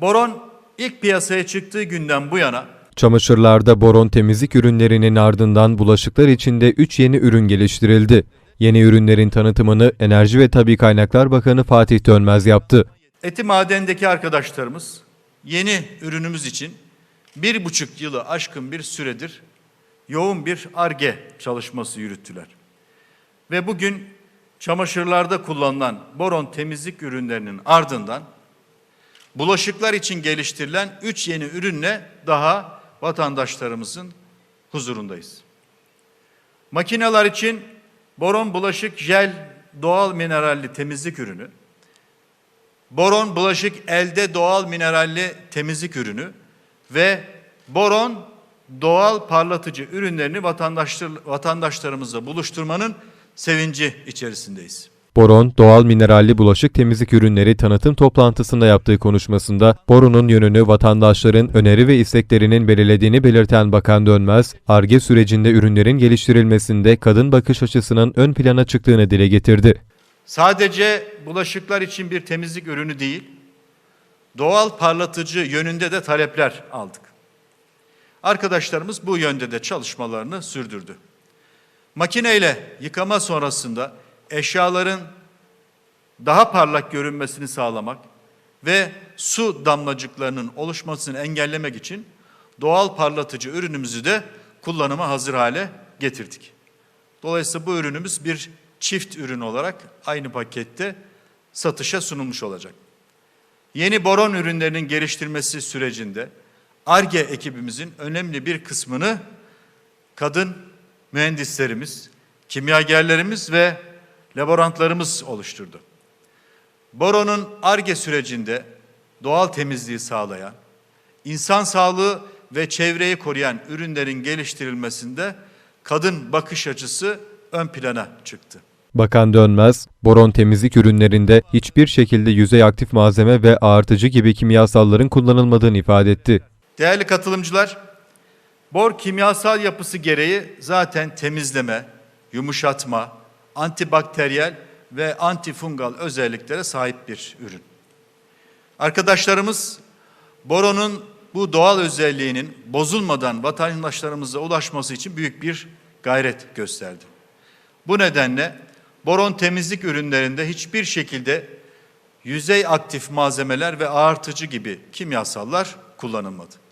Boron ilk piyasaya çıktığı günden bu yana Çamaşırlarda boron temizlik ürünlerinin ardından bulaşıklar içinde 3 yeni ürün geliştirildi. Yeni ürünlerin tanıtımını Enerji ve Tabi Kaynaklar Bakanı Fatih Dönmez yaptı. Eti madendeki arkadaşlarımız yeni ürünümüz için bir buçuk yılı aşkın bir süredir yoğun bir ARGE çalışması yürüttüler. Ve bugün çamaşırlarda kullanılan boron temizlik ürünlerinin ardından bulaşıklar için geliştirilen üç yeni ürünle daha vatandaşlarımızın huzurundayız. Makineler için boron bulaşık jel doğal mineralli temizlik ürünü, boron bulaşık elde doğal mineralli temizlik ürünü ve boron doğal parlatıcı ürünlerini vatandaşlar, vatandaşlarımızla buluşturmanın sevinci içerisindeyiz. Boron, doğal mineralli bulaşık temizlik ürünleri tanıtım toplantısında yaptığı konuşmasında boronun yönünü vatandaşların öneri ve isteklerinin belirlediğini belirten Bakan Dönmez, ARGE sürecinde ürünlerin geliştirilmesinde kadın bakış açısının ön plana çıktığını dile getirdi. Sadece bulaşıklar için bir temizlik ürünü değil, doğal parlatıcı yönünde de talepler aldık. Arkadaşlarımız bu yönde de çalışmalarını sürdürdü. Makineyle yıkama sonrasında eşyaların daha parlak görünmesini sağlamak ve su damlacıklarının oluşmasını engellemek için doğal parlatıcı ürünümüzü de kullanıma hazır hale getirdik. Dolayısıyla bu ürünümüz bir çift ürün olarak aynı pakette satışa sunulmuş olacak. Yeni boron ürünlerinin geliştirmesi sürecinde ARGE ekibimizin önemli bir kısmını kadın mühendislerimiz, kimyagerlerimiz ve laborantlarımız oluşturdu. Boronun ARGE sürecinde doğal temizliği sağlayan, insan sağlığı ve çevreyi koruyan ürünlerin geliştirilmesinde kadın bakış açısı ön plana çıktı. Bakan Dönmez, boron temizlik ürünlerinde hiçbir şekilde yüzey aktif malzeme ve ağırtıcı gibi kimyasalların kullanılmadığını ifade etti. Değerli katılımcılar, bor kimyasal yapısı gereği zaten temizleme, yumuşatma, antibakteriyel ve antifungal özelliklere sahip bir ürün. Arkadaşlarımız boronun bu doğal özelliğinin bozulmadan vatandaşlarımıza ulaşması için büyük bir gayret gösterdi. Bu nedenle boron temizlik ürünlerinde hiçbir şekilde yüzey aktif malzemeler ve ağırtıcı gibi kimyasallar kullanılmadı.